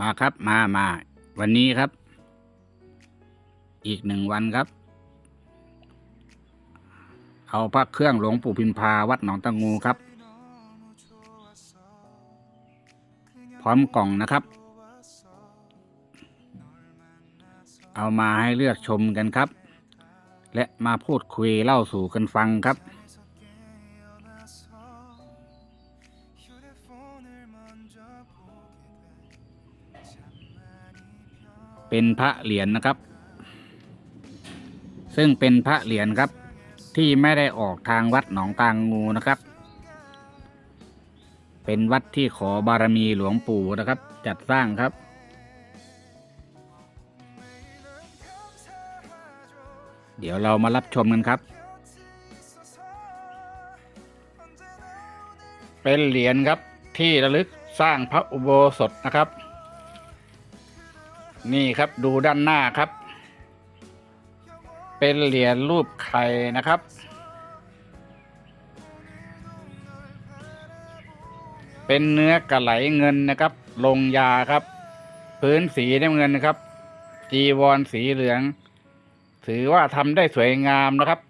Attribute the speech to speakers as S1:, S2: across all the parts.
S1: มาครับมามาวันนี้ครับ อีกหนึ่งวันครับ เอาพระเครื่องหลวงปู่พิมพาวัดหนองตะงูครับ พร้อมกล่องนะครับ เอามาให้เลือกชมกันครับ และมาพูดคุยเล่าสู่กันฟังครับ เป็นพระเหรียญนะครับ ซึ่งเป็นพระเหรียญครับ ที่ไม่ได้ออกทางวัดหนองตางงูนะครับ เป็นวัดที่ขอบารมีหลวงปู่นะครับ จัดสร้างครับ เดี๋ยวเรามารับชมกันครับ เป็นเหรียญครับที่ระลึกสร้างพระอุโบสถนะครับ นี่ครับดูด้านหน้าครับ เป็นเหรียญรูปไข่นะครับ เป็นเนื้อกระไหลเงินนะครับ ลงยาครับ พื้นสีน้ำเงินนะครับ จีวรสีเหลือง ถือว่าทำได้สวยงามนะครับ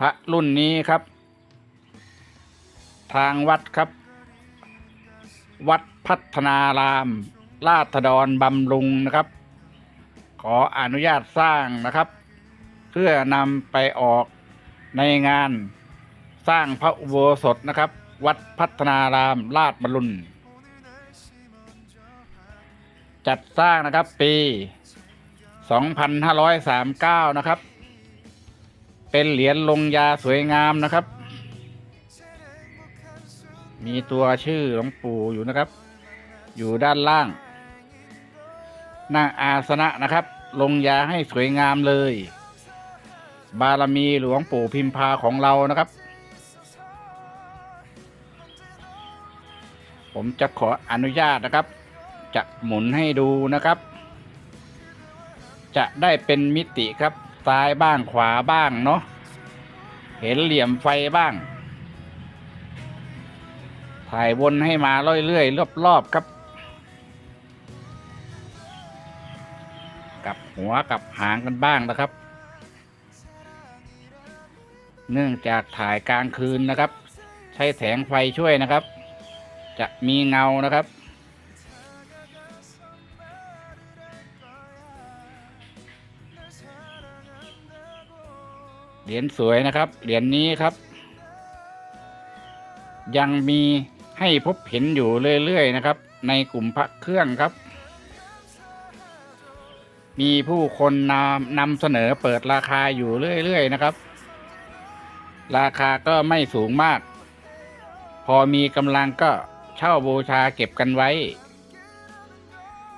S1: พระรุ่นนี้ครับ ทางวัดครับ วัดพัฒนาราม ราษฎรบำรุงนะครับ ขออนุญาตสร้างนะครับ เพื่อนำไปออกในงานสร้างพระอุโบสถนะครับ วัดพัฒนาราม ราชบำรุงจัดสร้างนะครับปี 2539 นะครับ เป็นเหรียญลงยาสวยงามนะครับ มีตัวชื่อหลวงปู่อยู่นะครับ อยู่ด้านล่าง นั่งอาสนะนะครับ ลงยาให้สวยงามเลย บารมีหลวงปู่พิมพาของเรานะครับ ผมจะขออนุญาตนะครับ จะหมุนให้ดูนะครับ จะได้เป็นมิติครับ ซ้ายบ้างขวาบ้างเนาะเห็นเหลี่ยมไฟบ้าง ถ่ายวนให้มาเรื่อยๆรอบๆครับ กับหัวกับหางกันบ้างนะครับ เนื่องจากถ่ายกลางคืนนะครับ ใช้แสงไฟช่วยนะครับ จะมีเงานะครับเหรียญสวยนะครับ เหรียญนี้ครับ ยังมี ให้พบเห็นอยู่เรื่อยๆนะครับ ในกลุ่มพระเครื่องครับ มีผู้คนนำนำเสนอเปิดราคาอยู่เรื่อยๆนะครับ ราคาก็ไม่สูงมาก พอมีกำลังก็เช่าบูชาเก็บกันไว้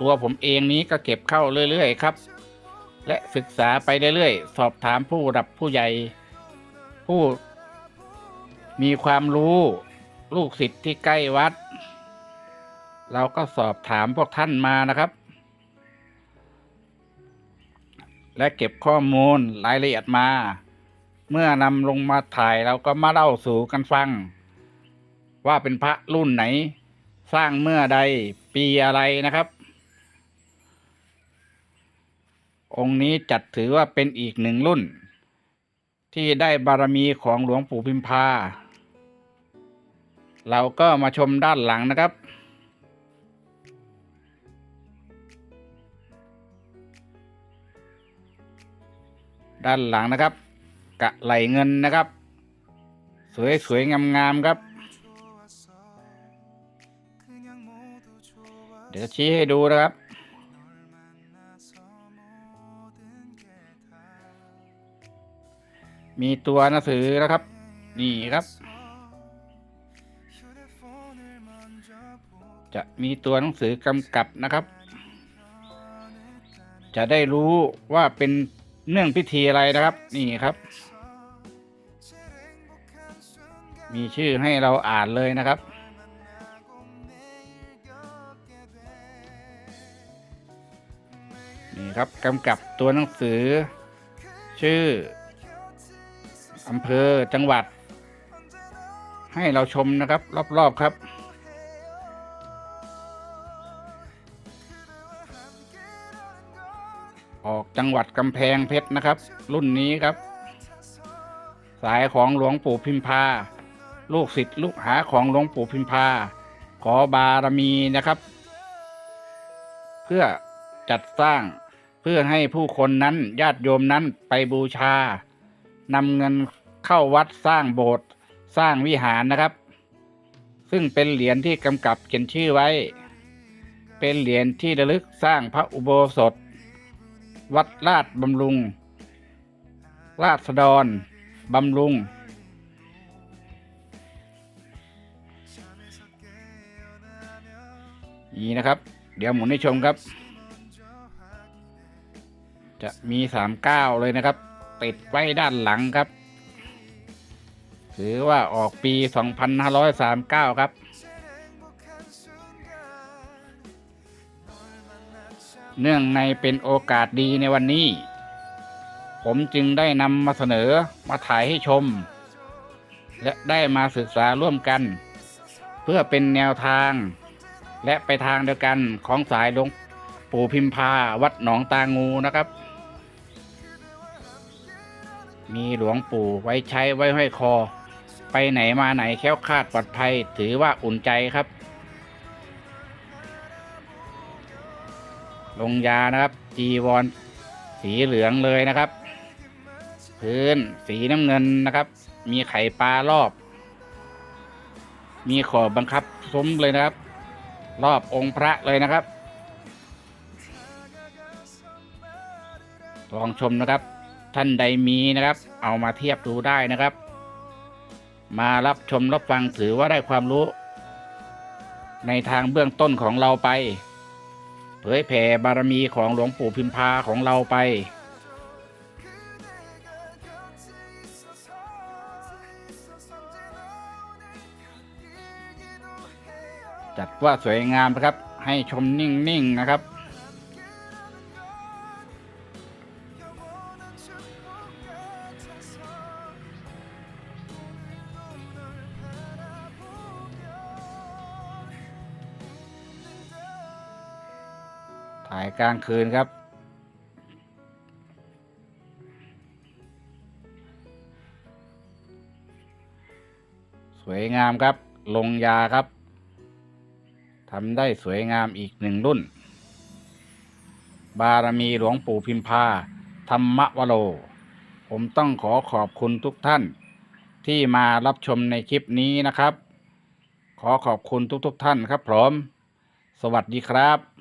S1: ตัวผมเองนี้ก็เก็บเข้าเรื่อยๆครับ และศึกษาไปเรื่อยๆ สอบถามผู้รับผู้ใหญ่ ผู้มีความรู้ ลูกศิษย์ที่ใกล้วัด เราก็สอบถามพวกท่านมานะครับ และเก็บข้อมูลรายละเอียดมา เมื่อนำลงมาถ่ายเราก็มาเล่าสู่กันฟัง ว่าเป็นพระรุ่นไหน สร้างเมื่อใดปีอะไรนะครับ องค์นี้จัดถือว่าเป็นอีกหนึ่งรุ่น ที่ได้บารมีของหลวงปู่พิมพา เราก็มาชมด้านหลังนะครับ ด้านหลังนะครับ กะไหลเงินนะครับ สวยๆงามๆครับ เดี๋ยวจะชี้ให้ดูนะครับมีตัวหนังสือนะครับ นี่ครับ จะมีตัวหนังสือกำกับนะครับ จะได้รู้ว่าเป็นเนื่องพิธีอะไรนะครับ นี่ครับ มีชื่อให้เราอ่านเลยนะครับนี่ครับกำกับตัวหนังสือ ชื่ออำเภอจังหวัด ให้เราชมนะครับ รอบ ๆ ครับ ออกจังหวัดกำแพงเพชรนะครับ รุ่นนี้ครับ สายของหลวงปู่พิมพา ลูกศิษย์ลูกหาของหลวงปู่พิมพา ขอบารมีนะครับ เพื่อจัดสร้างเพื่อให้ผู้คนนั้นญาติโยมนั้นไปบูชานำเงินเข้าวัดสร้างโบสถ์สร้างวิหารนะครับ ซึ่งเป็นเหรียญที่กำกับเขียนชื่อไว้ เป็นเหรียญที่ระลึกสร้างพระอุโบสถ วัดลาดบำรุงราษฎรบำรุง นี่นะครับ เดี๋ยวหมุนให้ชมครับ จะมีสามเก้าเลยนะครับ ติดไว้ด้านหลังครับ ถือว่าออกปีสองพันห้าร้อยสามเก้าครับ เนื่องในเป็นโอกาสดีในวันนี้ ผมจึงได้นำมาเสนอมาถ่ายให้ชม และได้มาศึกษาร่วมกัน เพื่อเป็นแนวทาง และไปทางเดียวกันของสายหลวงปู่พิมพาวัดหนองตางูนะครับ มีหลวงปู่ไว้ใช้ไว้ห้อยคอ ไปไหนมาไหนแค้วคาดปลอดภัยถือว่าอุ่นใจครับ ลงยานะครับจีวรสีเหลืองเลยนะครับ พื้นสีน้ำเงินนะครับ มีไข่ปลารอบ มีขอบบังคับซุ้มเลยนะครับ รอบองค์พระเลยนะครับ ลองชมนะครับ ท่านใดมีนะครับ เอามาเทียบดูได้นะครับ มารับชมรับฟังถือว่าได้ความรู้ ในทางเบื้องต้นของเราไป เผยแผ่บารมีของหลวงปู่พิมพาของเราไป จัดว่าสวยงามนะครับ ให้ชมนิ่งๆนะครับายกลางคืนครับ สวยงามครับ ลงยาครับทำได้สวยงามอีกหนึ่งรุ่น บารมีหลวงปู่พิมพา ธรรมวโร ผมต้องขอขอบคุณทุกท่าน ที่มารับชมในคลิปนี้นะครับ ขอขอบคุณทุกๆทท่านครับผมสวัสดีครับ